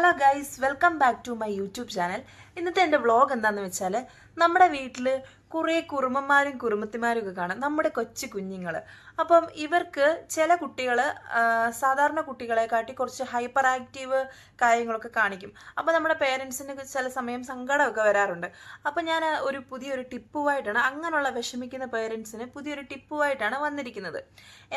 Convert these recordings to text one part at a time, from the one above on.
Hello guys welcome back to my YouTube channel ഇന്നത്തെ എന്റെ vlog എന്താണെന്ന് വെച്ചാൽ നമ്മുടെ വീട്ടിൽ കുറേ കുറുമന്മാരും കുറുമത്തിമാരും ഒക്കെ കാണാം. നമ്മുടെ കൊച്ചു കുഞ്ഞുങ്ങൾ. അപ്പം ഇവർക്ക് ചില കുട്ടികൾ സാധാരണ കുട്ടികളെക്കാട്ടി കുറച്ച് ഹൈപ്പർ ആക്റ്റീവ് കാര്യങ്ങളൊക്കെ കാണിക്കും. അപ്പം നമ്മുടെ പേരൻസിന് ചില സമയം സങ്കടമൊക്കെ വരാറുണ്ട്. അപ്പം ഞാൻ ഒരു പുതിയൊരു ടിപ്പുമായിട്ടാണ് അങ്ങനെയുള്ള വിഷമിക്കുന്ന പേരൻസിന് പുതിയൊരു ടിപ്പുമായിട്ടാണ് വന്നിരിക്കുന്നത്.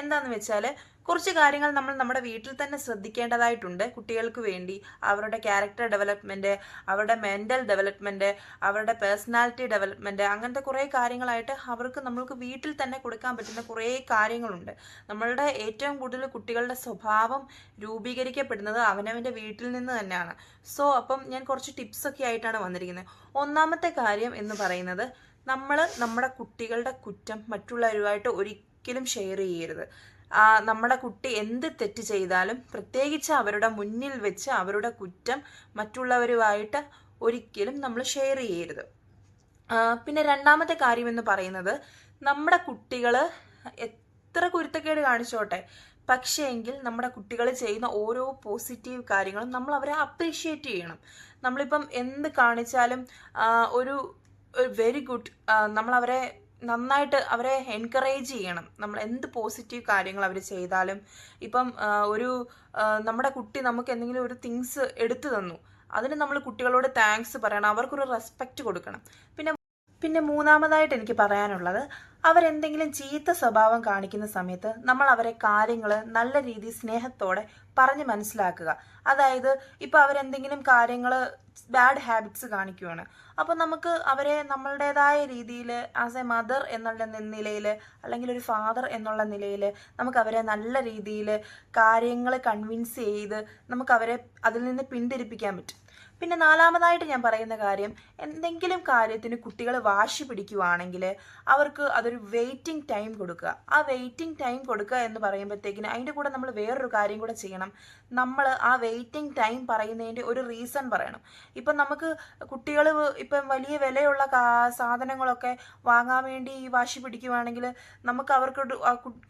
എന്താണെന്ന് വെച്ചാൽ കുറച്ച് കാര്യങ്ങൾ നമ്മൾ നമ്മുടെ വീട്ടിൽ തന്നെ ശ്രദ്ധിക്കേണ്ടതായിട്ടുണ്ട്. കുട്ടികൾക്ക് വേണ്ടി അവരുടെ ക്യാരക്ടർ ഡെവലപ്മെന്റ് അവരുടെ മെന്റൽ ഡെവലപ്മെന്റ് അവരുടെ പേഴ്സണാലിറ്റി ഡെവലപ്മെന്റ് അങ്ങനത്തെ കുറേ കാര്യങ്ങളായിട്ട് അവർക്ക് നമ്മൾക്ക് വീട്ടിൽ തന്നെ കൊടുക്കാൻ പറ്റുന്ന കുറേ കാര്യങ്ങളുണ്ട്. നമ്മളുടെ ഏറ്റവും കൂടുതൽ കുട്ടികളുടെ സ്വഭാവം രൂപീകരിക്കപ്പെടുന്നത് അവനവന്റെ വീട്ടിൽ നിന്ന് തന്നെയാണ്. സോ അപ്പം ഞാൻ കുറച്ച് ടിപ്സൊക്കെ ആയിട്ടാണ് വന്നിരിക്കുന്നത്. ഒന്നാമത്തെ കാര്യം എന്ന് പറയുന്നത് നമ്മൾ നമ്മുടെ കുട്ടികളുടെ കുറ്റം മറ്റുള്ളവരുമായിട്ട് ഒരിക്കലും ഷെയർ ചെയ്യരുത്. നമ്മുടെ കുട്ടി എന്ത് തെറ്റ് ചെയ്താലും പ്രത്യേകിച്ച് അവരുടെ മുന്നിൽ വെച്ച് അവരുടെ കുറ്റം മറ്റുള്ളവരുമായിട്ട് ഒരിക്കലും നമ്മൾ ഷെയർ ചെയ്യരുത്. പിന്നെ രണ്ടാമത്തെ കാര്യം എന്ന് പറയുന്നത് നമ്മുടെ കുട്ടികൾ എത്ര കുരുത്തക്കേട് കാണിച്ചോട്ടെ പക്ഷേ എങ്കിൽ നമ്മുടെ കുട്ടികൾ ചെയ്യുന്ന ഓരോ പോസിറ്റീവ് കാര്യങ്ങളും നമ്മൾ അവരെ അപ്രീഷിയേറ്റ് ചെയ്യണം. നമ്മളിപ്പം എന്ത് കാണിച്ചാലും ഒരു വെരി ഗുഡ് നമ്മൾ അവരെ നന്നായിട്ട് അവരെ എൻകറേജ് ചെയ്യണം. നമ്മൾ എന്ത് പോസിറ്റീവ് കാര്യങ്ങൾ അവർ ചെയ്താലും. ഇപ്പം ഒരു നമ്മുടെ കുട്ടി നമുക്ക് എന്തെങ്കിലും ഒരു തിങ്സ് എടുത്തു തന്നു. അതിന് നമ്മൾ കുട്ടികളോട് താങ്ക്സ് പറയണം. അവർക്കൊരു റെസ്പെക്റ്റ് കൊടുക്കണം. പിന്നെ പിന്നെ മൂന്നാമതായിട്ട് എനിക്ക് പറയാനുള്ളത് അവരെന്തെങ്കിലും ചീത്ത സ്വഭാവം കാണിക്കുന്ന സമയത്ത് നമ്മൾ അവരെ കാര്യങ്ങൾ നല്ല രീതി സ്നേഹത്തോടെ പറഞ്ഞ് മനസ്സിലാക്കുക. അതായത് ഇപ്പോൾ അവരെന്തെങ്കിലും കാര്യങ്ങൾ ബാഡ് ഹാബിറ്റ്സ് കാണിക്കുവാണ്. അപ്പോൾ നമുക്ക് അവരെ നമ്മളുടേതായ രീതിയിൽ ആസ് എ മദർ എന്നുള്ള നിലയിൽ അല്ലെങ്കിൽ ഒരു ഫാദർ എന്നുള്ള നിലയിൽ നമുക്ക് അവരെ നല്ല രീതിയിൽ കാര്യങ്ങൾ കൺവിൻസ് ചെയ്ത് നമുക്ക് അവരെ അതിൽ നിന്ന് പിന്തിരിപ്പിക്കാൻ പറ്റും. പിന്നെ നാലാമതായിട്ട് ഞാൻ പറയുന്ന കാര്യം എന്തെങ്കിലും കാര്യത്തിന് കുട്ടികൾ വാശി പിടിക്കുവാണെങ്കിൽ അവർക്ക് അതൊരു വെയിറ്റിംഗ് ടൈം കൊടുക്കുക. ആ വെയിറ്റിംഗ് ടൈം കൊടുക്കുക എന്ന് പറയുമ്പോഴത്തേക്കിന് അതിന്റെ കൂടെ നമ്മൾ വേറൊരു കാര്യം കൂടെ ചെയ്യണം. നമ്മൾ ആ വെയിറ്റിംഗ് ടൈം പറയുന്നതിന്റെ ഒരു റീസൺ പറയണം. ഇപ്പം നമുക്ക് കുട്ടികൾ ഇപ്പം വലിയ വിലയുള്ള സാധനങ്ങളൊക്കെ വാങ്ങാൻ വേണ്ടി വാശി പിടിക്കുവാണെങ്കിൽ നമുക്ക് അവർക്ക്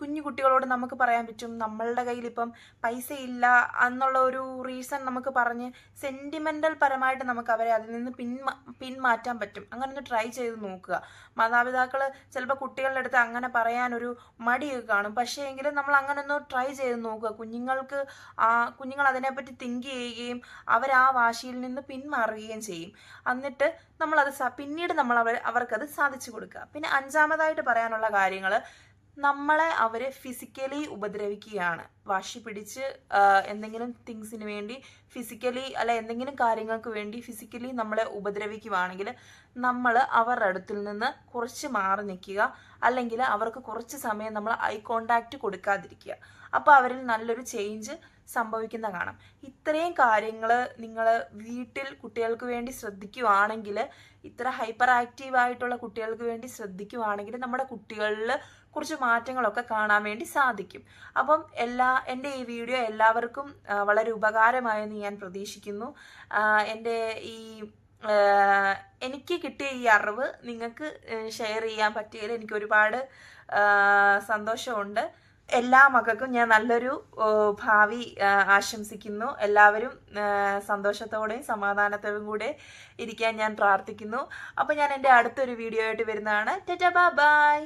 കുഞ്ഞു കുട്ടികളോട് നമുക്ക് പറയാൻ പറ്റും നമ്മളുടെ കയ്യിൽ ഇപ്പം പൈസ ഇല്ല എന്നുള്ള ഒരു റീസൺ നമുക്ക് പറഞ്ഞ് സെന്റിമെന്റൽ പരമായിട്ട് നമുക്ക് അവരെ അതിൽ നിന്ന് പിന്മാ പിന്മാറ്റാൻ പറ്റും. അങ്ങനെ ഒന്ന് ട്രൈ ചെയ്ത് നോക്കുക. മാതാപിതാക്കൾ ചിലപ്പോൾ കുട്ടികളുടെ അടുത്ത് അങ്ങനെ പറയാനൊരു മടിയൊക്കെ കാണും. പക്ഷേ എങ്കിലും നമ്മൾ അങ്ങനെ ഒന്ന് ട്രൈ ചെയ്ത് നോക്കുക. കുഞ്ഞുങ്ങൾക്ക് ആ കുഞ്ഞുങ്ങൾ അതിനെപ്പറ്റി തിങ്ക് ചെയ്യുകയും അവർ ആ വാശിയിൽ നിന്ന് പിന്മാറുകയും ചെയ്യും. എന്നിട്ട് നമ്മളത് പിന്നീട് നമ്മൾ അവർ അവർക്കത് സാധിച്ചു കൊടുക്കുക. പിന്നെ അഞ്ചാമതായിട്ട് പറയാനുള്ള കാര്യങ്ങൾ നമ്മളെ അവരെ ഫിസിക്കലി ഉപദ്രവിക്കുകയാണ്. വാശി പിടിച്ച് എന്തെങ്കിലും തിങ്സിന് വേണ്ടി ഫിസിക്കലി അല്ല എന്തെങ്കിലും കാര്യങ്ങൾക്ക് വേണ്ടി ഫിസിക്കലി നമ്മളെ ഉപദ്രവിക്കുകയാണെങ്കിൽ നമ്മൾ അവരുടെ അടുത്തിൽ നിന്ന് കുറച്ച് മാറി നിൽക്കുക. അല്ലെങ്കിൽ അവർക്ക് കുറച്ച് സമയം നമ്മൾ ഐ കോണ്ടാക്റ്റ് കൊടുക്കാതിരിക്കുക. അപ്പോൾ അവരിൽ നല്ലൊരു ചേഞ്ച് സംഭവിക്കുന്ന കാണാം. ഇത്രയും കാര്യങ്ങൾ നിങ്ങൾ വീട്ടിൽ കുട്ടികൾക്ക് വേണ്ടി ശ്രദ്ധിക്കുവാണെങ്കിൽ ഇത്ര ഹൈപ്പർ ആക്റ്റീവ് ആയിട്ടുള്ള കുട്ടികൾക്ക് വേണ്ടി ശ്രദ്ധിക്കുവാണെങ്കിൽ നമ്മുടെ കുട്ടികളിൽ കുറച്ച് മാറ്റങ്ങളൊക്കെ കാണാൻ വേണ്ടി സാധിക്കും. അപ്പം എല്ലാ എന്റെ ഈ വീഡിയോ എല്ലാവർക്കും വളരെ ഉപകാരമായെന്ന് ഞാൻ പ്രതീക്ഷിക്കുന്നു. എന്റെ ഈ എനിക്ക് കിട്ടിയ ഈ അറിവ് നിങ്ങൾക്ക് ഷെയർ ചെയ്യാൻ പറ്റിയതിൽ എനിക്ക് ഒരുപാട് സന്തോഷമുണ്ട്. എല്ലാ മക്കൾക്കും ഞാൻ നല്ലൊരു ഭാവി ആശംസിക്കുന്നു. എല്ലാവരും സന്തോഷത്തോടെയും സമാധാനത്തോടും കൂടെ ഇരിക്കാൻ ഞാൻ പ്രാർത്ഥിക്കുന്നു. അപ്പോൾ ഞാൻ എന്റെ അടുത്തൊരു വീഡിയോ ആയിട്ട് വരുന്നതാണ്. ടെറ്റ ബൈ.